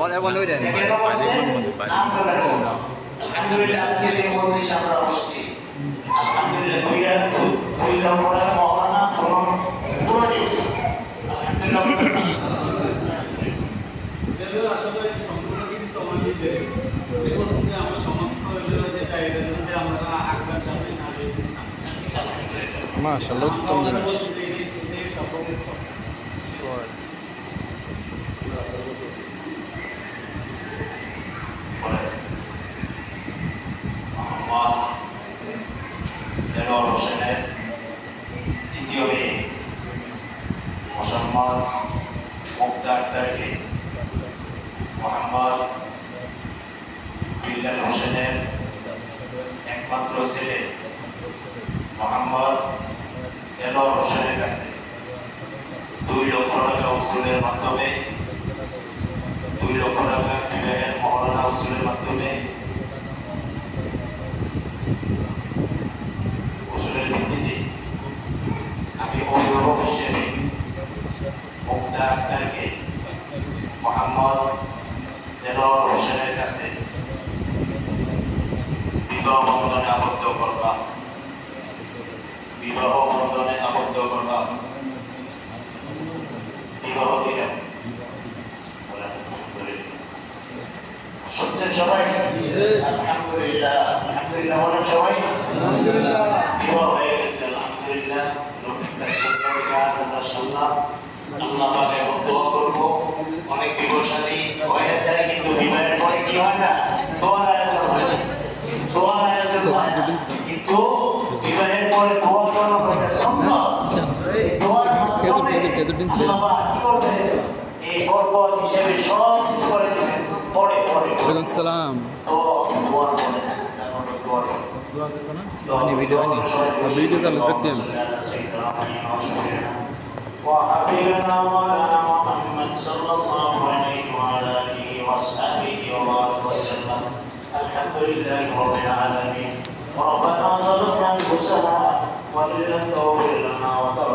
বন্ধ করে দেন কেন করছে? নাম করার জন্য। আলহামদুলিল্লাহ আজকে যে মজলিসে আমরা বসছি আলহামদুলিল্লাহ দুই নম্বরে মৌলানা এবং পুরো নিউজ আলহামদুলিল্লাহ এগুলো আসলে সম্পূর্ণ কিন্তু আমার নিজের এখন যদি আমার সমর্থ হইলেও যেটা এটা যদি আমরা আঁকবার সামনে না রেখে মাশাআল্লাহ উত্তম জিনিস মোহাম্মদ দেলোয়ার হোসেনের দ্বিতীয় মেয়ে মোসাম্মদ মুক্তা আক্তারকে মোহাম্মদ বিল্লাল হোসেনের একমাত্র ছেলে মোহাম্মদ দেলোয়ার হোসেনের কাছে দুই লক্ষ টাকা উসুলের মাধ্যমে, দুই লক্ষ টাকা বিবাহের মহারণা উসুলের মাধ্যমে উসুলের ভিত্তিতে আমি অভিভাবক হিসেবে মুক্তা মোহাম্মদ দেলোয়ার হোসেনের কাছে বিবাহ বন্ধনে আবদ্ধ করবা। বিবাহ বন্ধনে আবদ্ধ করবা। বিবাহ শুনছেন সবাই? আলহামদুলিল্লাহ। আলহামদুলিল্লাহ বলেন সবাই? বিবাহ হয়ে গেছে আলহামদুলিল্লাহ। কাজ আল্লাহ পাকে দোয়া করব। অনেক বিবাহ শাদী হয়ে যায় কিন্তু বিবাহের পরে কি হয় না? দোয়ার আয়োজন হয় না। দোয়ার আয়োজন হয় না। কিন্তু বিবাহের পরে দোয়া করা না সুন্নাত। দোয়ার মাধ্যমে খেজুর, খেজুর দিন ছিল। আল্লাহ পাক কি করবে? এই বরকত হিসেবে সব কিছু করে দিবেন পরে পরে ওয়ালাইকুম আসসালাম। তো দোয়ার পরে না দোয়ার মানে ভিডিও ভিডিও চালু রাখছি আমি। وحبيبنا مولانا محمد صلى الله عليه وعلى آله وأصحابه وبارك وسلم. الحمد لله رب العالمين. ربنا ظلمنا أنفسنا وإن لم تغفر لنا وترحمنا